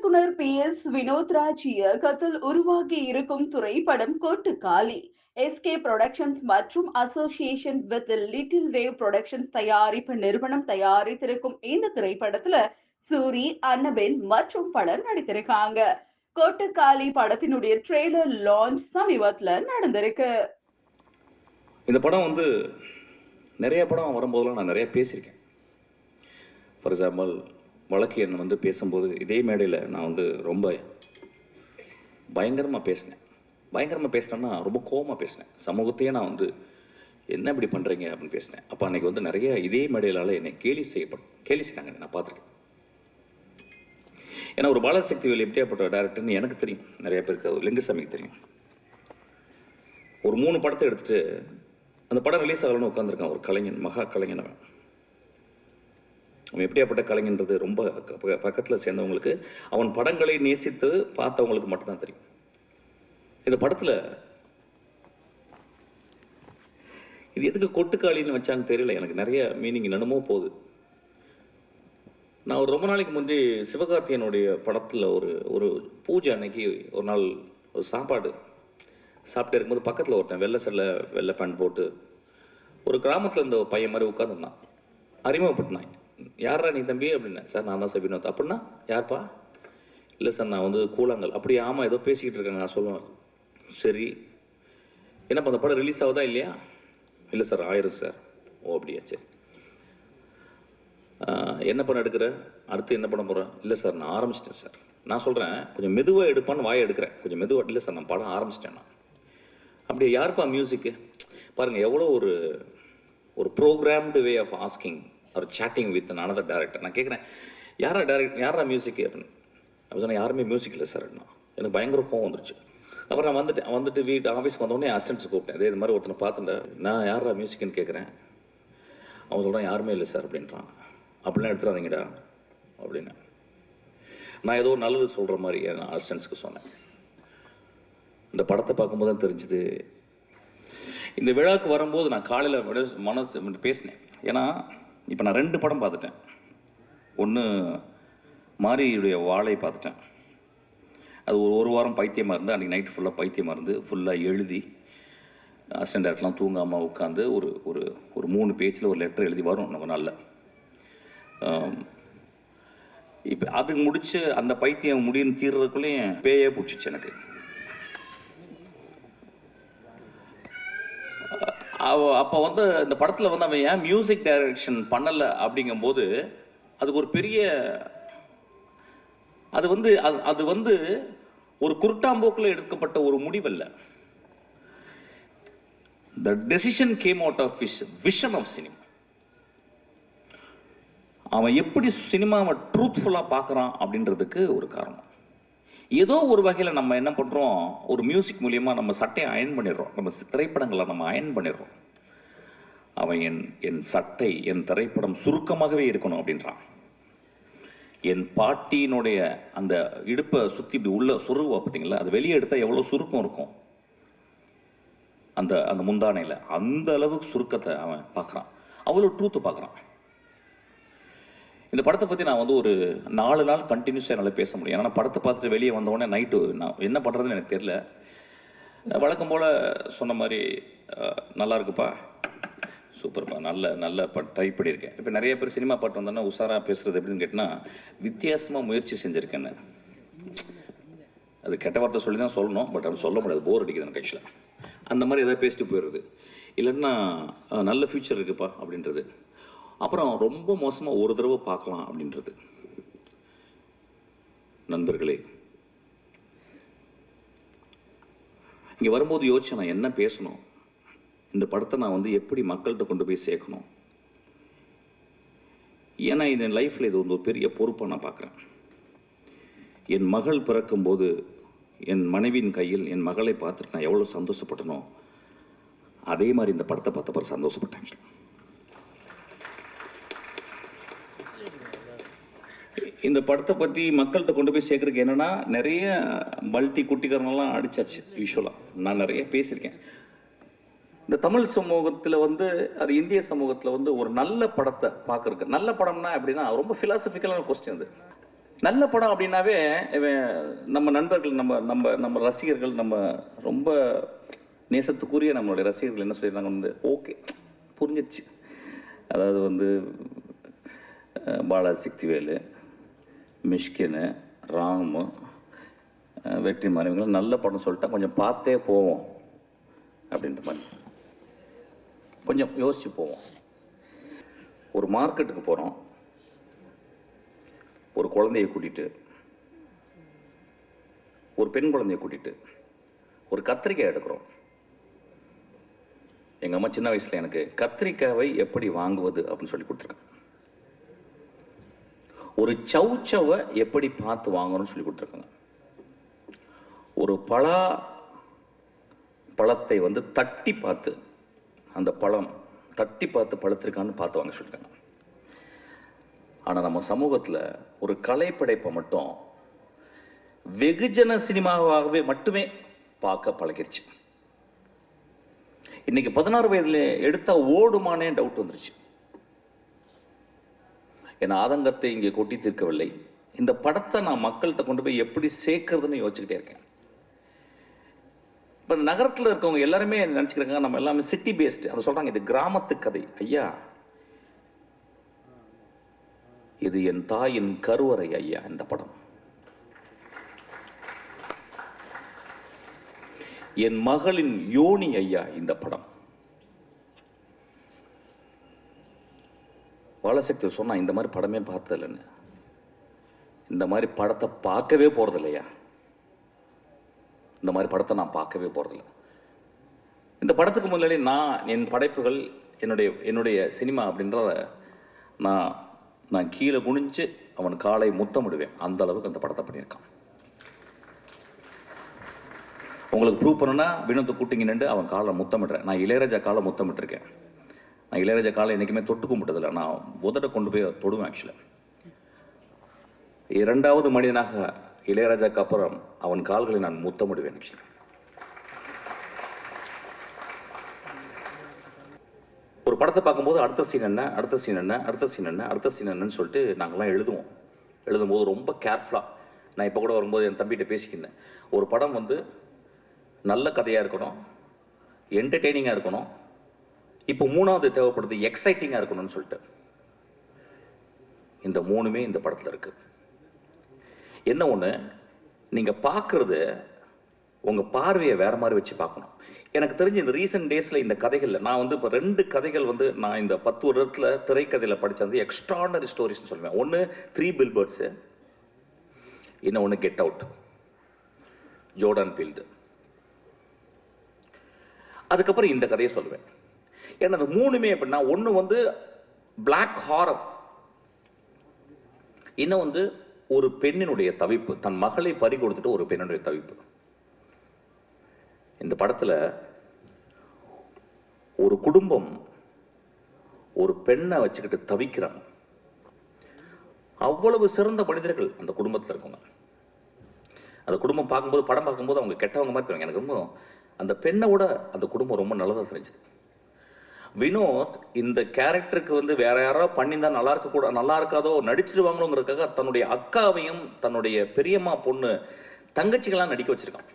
இயக்குனர் B. S. Vinodraj இயக்கத்தில் உருவாகி இருக்கும் திரைப்படம் கோட்டு காலி எஸ்கே புரொடக்ஷன்ஸ் மற்றும் association with little wave productions தயாரிப்பு நிறுவனம் தயாரித்திருக்கும் இந்த திரைப்படத்துல சூரி அன்னபென் மற்றும் பலர் நடித்திருக்காங்க. கொட்டுக்காளி படத்தினுடைய ட்ரெய்லர் லான்ச் சமீபத்துல நடந்திருக்கு. இந்த படம் வந்து நிறைய படம் வரும்போதெல்லாம் நான் நிறைய பேசியிருக்கேன். ஃபார் எக்ஸாம்பிள் வழக்கு என்னை வந்து பேசும்போது இதே மேடையில் நான் வந்து ரொம்ப பயங்கரமாக பேசினேன். பயங்கரமாக பேசினேன்னா ரொம்ப கோவமாக பேசினேன். சமூகத்தையே நான் வந்து என்ன இப்படி பண்ணுறீங்க அப்படின்னு பேசினேன். அப்போ அன்றைக்கி வந்து நிறைய இதே மேடையிலால் என்னை கேலி செய்யப்படும் கேலி செய்கிறாங்க நான் பார்த்துருக்கேன். ஏன்னா ஒரு பாலசக்தி வேலை எப்படியாப்பட்ட டேரக்டர்னு எனக்கு தெரியும். நிறைய பேருக்கு அது லிங்குசாமிக்கு தெரியும். ஒரு மூணு படத்தை எடுத்துகிட்டு அந்த படம் ரிலீஸ் ஆகலன்னு உட்காந்துருக்கான் ஒரு கலைஞன் மகா கலைஞன் அவன். அவன் எப்படியாப்பட்ட கலைஞன்றது ரொம்ப பக்கத்தில் சேர்ந்தவங்களுக்கு அவன் படங்களை நேசித்து பார்த்தவங்களுக்கு மட்டும்தான் தெரியும். இந்த படத்தில் இது எதுக்கு கொட்டுக்காளின்னு வச்சான்னு தெரியல எனக்கு நிறைய மீனிங் என்னமோ போகுது. நான் ஒரு ரொம்ப நாளைக்கு முந்தி சிவகார்த்தியனுடைய படத்தில் ஒரு ஒரு பூஜை அன்னைக்கு ஒரு நாள் ஒரு சாப்பாடு சாப்பிட்டு இருக்கும்போது பக்கத்தில் ஒருத்தன் வெள்ளை செல்ல வெள்ளை பேண்ட் போட்டு ஒரு கிராமத்தில் இருந்த பையன் மாதிரி உட்காந்துருந்தான் அறிமுகப்படுத்தினான். யாரா நீ தம்பி? அப்படின்னேன். சார் நான் தான் சார் வினோத். அப்படின்னா யார்ப்பா? இல்லை சார் நான் வந்து கூழாங்கல். அப்படி ஆமாம் ஏதோ பேசிக்கிட்டு இருக்காங்க நான் சொல்லுவேன். சரி. என்னப்பா அந்த படம் ரிலீஸ் ஆகுதா இல்லையா? இல்லை சார் ஆயிரும் சார். ஓ அப்படியா? சரி. என்ன படம் எடுக்கிற? அடுத்து என்ன பண்ண போகிறேன் இல்லை சார் நான் ஆரம்பிச்சிட்டேன் சார். நான் சொல்கிறேன் கொஞ்சம் மெதுவாக எடுப்பான்னு வாயை எடுக்கிறேன். கொஞ்சம் மெதுவாக இல்லை சார் நான் படம் ஆரம்பிச்சிட்டேன் நான். அப்படியே? யாருப்பா மியூசிக்கு பாருங்கள் எவ்வளோ ஒரு ஒரு ப்ரோக்ராம்டு வே ஆஃப் ஆஸ்கிங் அவர் சேட்டிங் வித் அனதர் டேரக்டர் நான் கேட்குறேன் யாரா டேரக்ட் யாரா மியூசிக் அப்படின்னு. அப்படி சொன்னால் யாருமே மியூசிக் இல்லை சார் எனக்கு பயங்கர கோவம் வந்துருச்சு. அப்புறம் நான் வந்துட்டு வந்துட்டு வீட்டு ஆஃபீஸ்க்கு வந்தோடனே அசிஸ்டன்ஸ் கூப்பிட்டேன். இதே இது மாதிரி ஒருத்தனை பார்த்துட்டேன் நான் யாரா மியூசிக்னு கேட்குறேன் அவன் சொல்கிறான் யாருமே இல்லை சார் அப்படின்றான். அப்படிலாம் எடுத்துடாதீங்கடா. அப்படின்னு. நான் ஏதோ நல்லது சொல்கிற மாதிரி நான் அசிஸ்டன்ஸுக்கு சொன்னேன். இந்த படத்தை பார்க்கும்போது தான் தெரிஞ்சுது. இந்த விழாவுக்கு வரும்போது நான் காலையில் மனசு பேசினேன். ஏன்னா இப்போ நான் ரெண்டு படம் பார்த்துட்டேன். ஒன்று மாரியுடைய வாழை பார்த்துட்டேன். அது ஒரு ஒரு வாரம் பைத்தியமாக இருந்து அன்றைக்கி நைட் ஃபுல்லாக பைத்தியமாக இருந்து ஃபுல்லாக எழுதி அசிஸ்டன்ட் டேரக்டர்லாம் தூங்காமல் உட்காந்து ஒரு ஒரு ஒரு மூணு பேஜில் ஒரு லெட்டர் எழுதி வரும் நம்ம நாளில். இப்போ அது முடித்து அந்த பைத்தியம் முடியும்னு தீர்றதுக்குள்ளேயும் பேயே பிடிச்சிச்சு எனக்கு. அப்போ வந்து இந்த படத்தில் வந்து அவன் ஏன் மியூசிக் டைரக்ஷன் பண்ணலை அப்படிங்கும்போது அதுக்கு ஒரு பெரிய அது வந்து அது அது வந்து ஒரு குருட்டாம்போக்கில் எடுக்கப்பட்ட ஒரு முடிவல்ல. The decision came out of wish vision of cinema அவன் எப்படி சினிமாவை ட்ரூத்ஃபுல்லாக பார்க்குறான் அப்படின்றதுக்கு ஒரு காரணம். ஏதோ ஒரு வகையில் நம்ம என்ன பண்ணுறோம் ஒரு மியூசிக் மூலியமாக நம்ம சட்டையை அயன் பண்ணிடுறோம். நம்ம திரைப்படங்களை நம்ம அயன் பண்ணிடுறோம். அவன் என் என் சட்டை என் திரைப்படம் சுருக்கமாகவே இருக்கணும் அப்படின்றான். என் பாட்டியினுடைய அந்த இடுப்பை சுற்றி இப்படி உள்ள சுருவா பார்த்தீங்களா? அது வெளியே எடுத்தால் எவ்வளோ சுருக்கம் இருக்கும்? அந்த அந்த முந்தானையில். அந்த அளவுக்கு சுருக்கத்தை அவன் பார்க்குறான். அவ்வளோ ட்ரூத்தை பார்க்குறான். இந்த படத்தை பற்றி நான் வந்து ஒரு நாலு நாள் கண்டினியூஸாக என்னால் பேச முடியும். ஏன்னா படத்தை பார்த்துட்டு வெளியே வந்தோடனே நைட்டு நான் என்ன பண்ணுறதுன்னு எனக்கு தெரியல. வழக்கம் போல் சொன்ன மாதிரி நல்லா இருக்குப்பா. சூப்பர்ப்பா. நல்ல நல்ல பட் ட்ரை பண்ணியிருக்கேன். இப்போ நிறைய பேர் சினிமா பாட்டு வந்தோன்னா உஷாராக பேசுகிறது எப்படின்னு கேட்டால் வித்தியாசமாக முயற்சி செஞ்சுருக்கேன்னு அது கெட்ட வார்த்தை சொல்லி தான் சொல்லணும். பட் அது சொல்ல முடியாது. போர் அடிக்குது எனக்கு ஆக்சுவலாக அந்த மாதிரி எதாவது பேசிட்டு போயிடுறது. இல்லைன்னா நல்ல ஃப்யூச்சர் இருக்குப்பா அப்படின்றது. அப்புறம் ரொம்ப மோசமாக ஒரு தடவை பார்க்கலாம் அப்படின்றது. நண்பர்களே இங்கே வரும்போது யோசிச்சு நான் என்ன பேசணும்? இந்த படத்தை நான் வந்து எப்படி மக்கள்கிட்ட கொண்டு போய் சேர்க்கணும்? ஏன்னா இது என் லைஃப்பில் இது வந்து ஒரு பெரிய பொறுப்பாக நான் பார்க்குறேன். என் மகள் பிறக்கும்போது என் மனைவியின் கையில் என் மகளை பார்த்துட்டு நான் எவ்வளோ சந்தோஷப்பட்டனோ அதே மாதிரி இந்த படத்தை பார்த்த பிறகு சந்தோஷப்பட்டேன். இந்த படத்தை பற்றி மக்கள்கிட்ட கொண்டு போய் சேர்க்கறதுக்கு என்னன்னா நிறைய மல்டி குட்டிக்காரனெல்லாம் அடிச்சாச்சு யூஸ்வலாக நான் நிறைய பேசியிருக்கேன். இந்த தமிழ் சமூகத்தில் வந்து அது இந்திய சமூகத்தில் வந்து ஒரு நல்ல படத்தை பார்க்கறதுக்கு. நல்ல படம்னா எப்படின்னா ரொம்ப ஃபிலாசபிக்கலான கொஸ்டின் அது. நல்ல படம் அப்படின்னாவே இவன் நம்ம நண்பர்கள் நம்ம நம்ம நம்ம ரசிகர்கள் நம்ம ரொம்ப நேசத்துக்குரிய நம்மளுடைய ரசிகர்கள் என்ன சொல்லிடுறாங்க வந்து ஓகே புரிஞ்சிருச்சு. அதாவது வந்து பாலா சக்திவேலு மிஷ்கினு ராமு அஹ், வெற்றிமாறன் இவங்களாம் நல்ல படம் சொல்லிட்டா கொஞ்சம் பார்த்தே போவோம் அப்படின்ற மாதிரி. கொஞ்சம் யோசிச்சு போவோம். ஒரு மார்க்கெட்டுக்கு போகிறோம் ஒரு குழந்தைய கூட்டிட்டு ஒரு பெண் குழந்தையை கூட்டிட்டு ஒரு கத்திரிக்காய் எடுக்கிறோம். எங்கள் அம்மா சின்ன வயசில் எனக்கு கத்திரிக்காவை எப்படி வாங்குவது அப்படின்னு சொல்லி கொடுத்துருக்காங்க. ஒரு சவுச்சவை எப்படி பார்த்து வாங்கணும்னு சொல்லி கொடுத்துருக்காங்க. ஒரு பலா பழத்தை வந்து தட்டி பார்த்து அந்த பழம் தட்டி பார்த்து பழுத்திருக்கான்னு பார்த்து வாங்க சொல்லியிருக்காங்க ஆனால் நம்ம சமூகத்தில் ஒரு கலைப்படைப்பை மட்டும் வெகுஜன சினிமாவாகவே மட்டுமே பார்க்க பழகிருச்சு. இன்னைக்கு பதினாறு வயதில் எடுத்தால் ஓடுமானே டவுட் வந்துருச்சு. என் ஆதங்கத்தை இங்கே கொட்டி தீர்க்கவில்லை. இந்த படத்தை நான் மக்கள்கிட்ட கொண்டு போய் எப்படி சேர்க்கறதுன்னு யோசிச்சுக்கிட்டே இருக்கேன். இப்போ நகரத்தில் இருக்கவங்க எல்லாருமே நினச்சிக்கிறாங்க? நம்ம எல்லாமே சிட்டி பேஸ்டு அதை சொல்கிறாங்க இது கிராமத்து கதை. ஐயா இது என் தாயின் கருவறை ஐயா இந்த படம். என் மகளின் யோனி ஐயா இந்த படம். பாலசக்தி சொன்னால் இந்த மாதிரி படமே பார்த்ததில்லைன்னு. இந்த மாதிரி படத்தை பார்க்கவே போகிறதில்லையா இந்த மாதிரி படத்தை நான் பார்க்கவே போகிறதில்ல இந்த படத்துக்கு முன்னாடி நான் என் படைப்புகள் என்னுடைய என்னுடைய சினிமா அப்படின்றத நான் நான் கீழே குனிஞ்சு அவன் காலை முத்தமிடுவேன். அந்த அளவுக்கு அந்த படத்தை பண்ணியிருக்கான். உங்களுக்கு ப்ரூவ் பண்ணணும்னா வினோத்தை கூட்டிங்க நின்று அவன் காலை முத்தமிடுறேன். நான் இளையராஜா காலை முத்தமிட்டிருக்கேன். நான் இளையராஜா காலை என்றைக்குமே தொட்டு கும்பிட்டதில்லை. நான் உதட கொண்டு போய் தொடுவேன் ஆக்சுவலாக இரண்டாவது மனிதனாக இளையராஜாக்கு அப்புறம் அவன் கால்களை நான் முத்தமிடுவேன் ஆக்சுவலாக ஒரு படத்தை பார்க்கும்போது அடுத்த சீன் என்ன அடுத்த சீன் என்ன அடுத்த சீன் என்ன அடுத்த சீன் என்னன்னு சொல்லிட்டு நாங்கள்லாம் எழுதுவோம். எழுதும்போது ரொம்ப கேர்ஃபுல்லாக நான் இப்போ கூட வரும்போது என் தம்பிகிட்ட பேசிக்கினேன் ஒரு படம் வந்து நல்ல கதையாக இருக்கணும் என்டர்டெய்னிங்காக இருக்கணும் இப்போ மூணாவது தேவைப்படுது எக்ஸைட்டிங்காக இருக்கணும்னு சொல்லிட்டு. இந்த மூணுமே இந்த படத்தில் இருக்கு. என்ன ஒன்று நீங்கள் பார்க்குறது உங்கள் பார்வையை வேற மாதிரி வச்சு பார்க்கணும். எனக்கு தெரிஞ்சு இந்த ரீசெண்ட் டேஸில் இந்த கதைகளில் நான் வந்து இப்போ ரெண்டு கதைகள் வந்து நான் இந்த பத்து வருடத்தில் திரைக்கதையில் படித்தது எக்ஸ்ட்ராடனரி ஸ்டோரிஸ்னு சொல்லுவேன். ஒன்று த்ரீ பில்பர்ட்ஸு என்ன இன்னும் ஒன்று கெட் அவுட் ஜோர்டான் ஃபீல்டு அதுக்கப்புறம் இந்த கதையை சொல்லுவேன். ஏன்னா அது மூணுமே எப்படின்னா ஒன்று வந்து பிளாக் ஹாரம் இன்னும் வந்து ஒரு பெண்ணினுடைய தவிப்பு. தன் மகளை பறி கொடுத்துட்டு ஒரு பெண்ணினுடைய தவிப்பு. இந்த படத்தில் ஒரு குடும்பம் ஒரு பெண்ணை வச்சுக்கிட்டு தவிக்கிறாங்க. அவ்வளவு சிறந்த மனிதர்கள் அந்த குடும்பத்தில் இருக்கவங்க. அந்த குடும்பம் பார்க்கும்போது படம் பார்க்கும்போது அவங்க கெட்டவங்க மாதிரி தெரியும். எனக்கு ரொம்ப அந்த பெண்ணை விட அந்த குடும்பம் ரொம்ப நல்லதாக தெரிஞ்சுது. வினோத் இந்த கேரக்டருக்கு வந்து வேற யாராவது பண்ணியிருந்தா நல்லா இருக்க கூட நல்லா இருக்காதோ நடிச்சிருவாங்களோங்கிறதுக்காக தன்னுடைய அக்காவையும் தன்னுடைய பெரியம்மா பொண்ணு தங்கச்சிகளாம் நடிக்க வச்சிருக்கான்